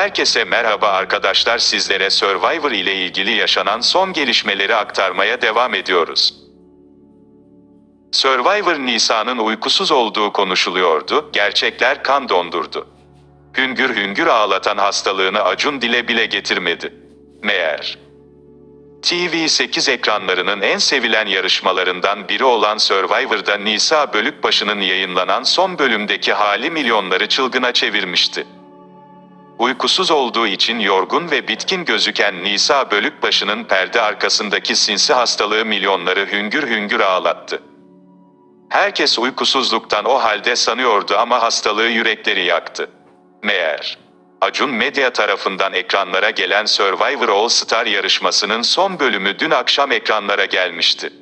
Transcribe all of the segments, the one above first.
Herkese merhaba arkadaşlar sizlere Survivor ile ilgili yaşanan son gelişmeleri aktarmaya devam ediyoruz. Survivor Nisa'nın uykusuz olduğu konuşuluyordu, gerçekler kan dondurdu. Hüngür hüngür ağlatan hastalığını Acun dile bile getirmedi. Meğer TV8 ekranlarının en sevilen yarışmalarından biri olan Survivor'da Nisa Bölükbaşı'nın yayınlanan son bölümdeki hali milyonları çılgına çevirmişti. Uykusuz olduğu için yorgun ve bitkin gözüken Nisa Bölükbaşı'nın perde arkasındaki sinsi hastalığı milyonları hüngür hüngür ağlattı. Herkes uykusuzluktan o halde sanıyordu ama hastalığı yürekleri yaktı. Meğer Acun Medya tarafından ekranlara gelen Survivor All Star yarışmasının son bölümü dün akşam ekranlara gelmişti.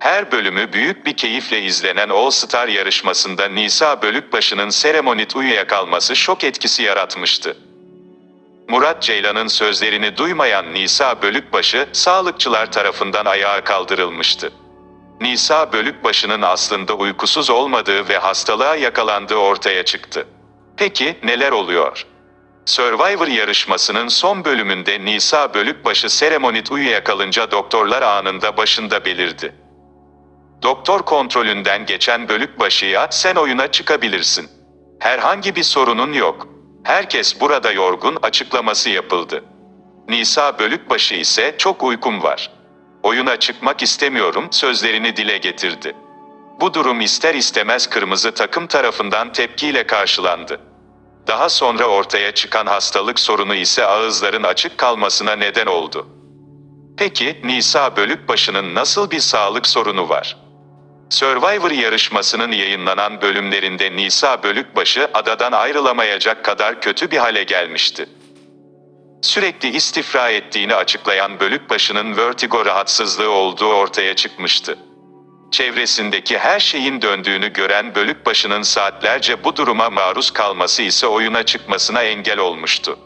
Her bölümü büyük bir keyifle izlenen All Star yarışmasında Nisa Bölükbaşı'nın seremonit uyuyakalması şok etkisi yaratmıştı. Murat Ceylan'ın sözlerini duymayan Nisa Bölükbaşı, sağlıkçılar tarafından ayağa kaldırılmıştı. Nisa Bölükbaşı'nın aslında uykusuz olmadığı ve hastalığa yakalandığı ortaya çıktı. Peki neler oluyor? Survivor yarışmasının son bölümünde Nisa Bölükbaşı seremonit uyuyakalınca doktorlar anında başında belirdi. Doktor kontrolünden geçen Bölükbaşı'ya sen oyuna çıkabilirsin. Herhangi bir sorunun yok. Herkes burada yorgun açıklaması yapıldı. Nisa Bölükbaşı ise çok uykum var. Oyuna çıkmak istemiyorum sözlerini dile getirdi. Bu durum ister istemez kırmızı takım tarafından tepkiyle karşılandı. Daha sonra ortaya çıkan hastalık sorunu ise ağızların açık kalmasına neden oldu. Peki Nisa Bölükbaşı'nın nasıl bir sağlık sorunu var? Survivor yarışmasının yayınlanan bölümlerinde Nisa Bölükbaşı adadan ayrılamayacak kadar kötü bir hale gelmişti. Sürekli istifra ettiğini açıklayan Bölükbaşı'nın vertigo rahatsızlığı olduğu ortaya çıkmıştı. Çevresindeki her şeyin döndüğünü gören Bölükbaşı'nın saatlerce bu duruma maruz kalması ise oyuna çıkmasına engel olmuştu.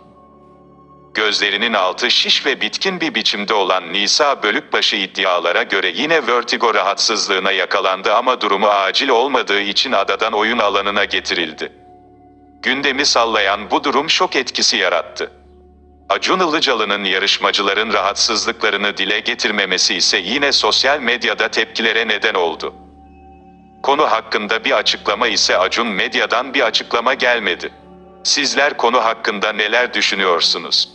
Gözlerinin altı şiş ve bitkin bir biçimde olan Nisa Bölükbaşı iddialara göre yine vertigo rahatsızlığına yakalandı ama durumu acil olmadığı için adadan oyun alanına getirildi. Gündemi sallayan bu durum şok etkisi yarattı. Acun Ilıcalı'nın yarışmacıların rahatsızlıklarını dile getirmemesi ise yine sosyal medyada tepkilere neden oldu. Konu hakkında bir açıklama ise Acun Medya'dan bir açıklama gelmedi. Sizler konu hakkında neler düşünüyorsunuz?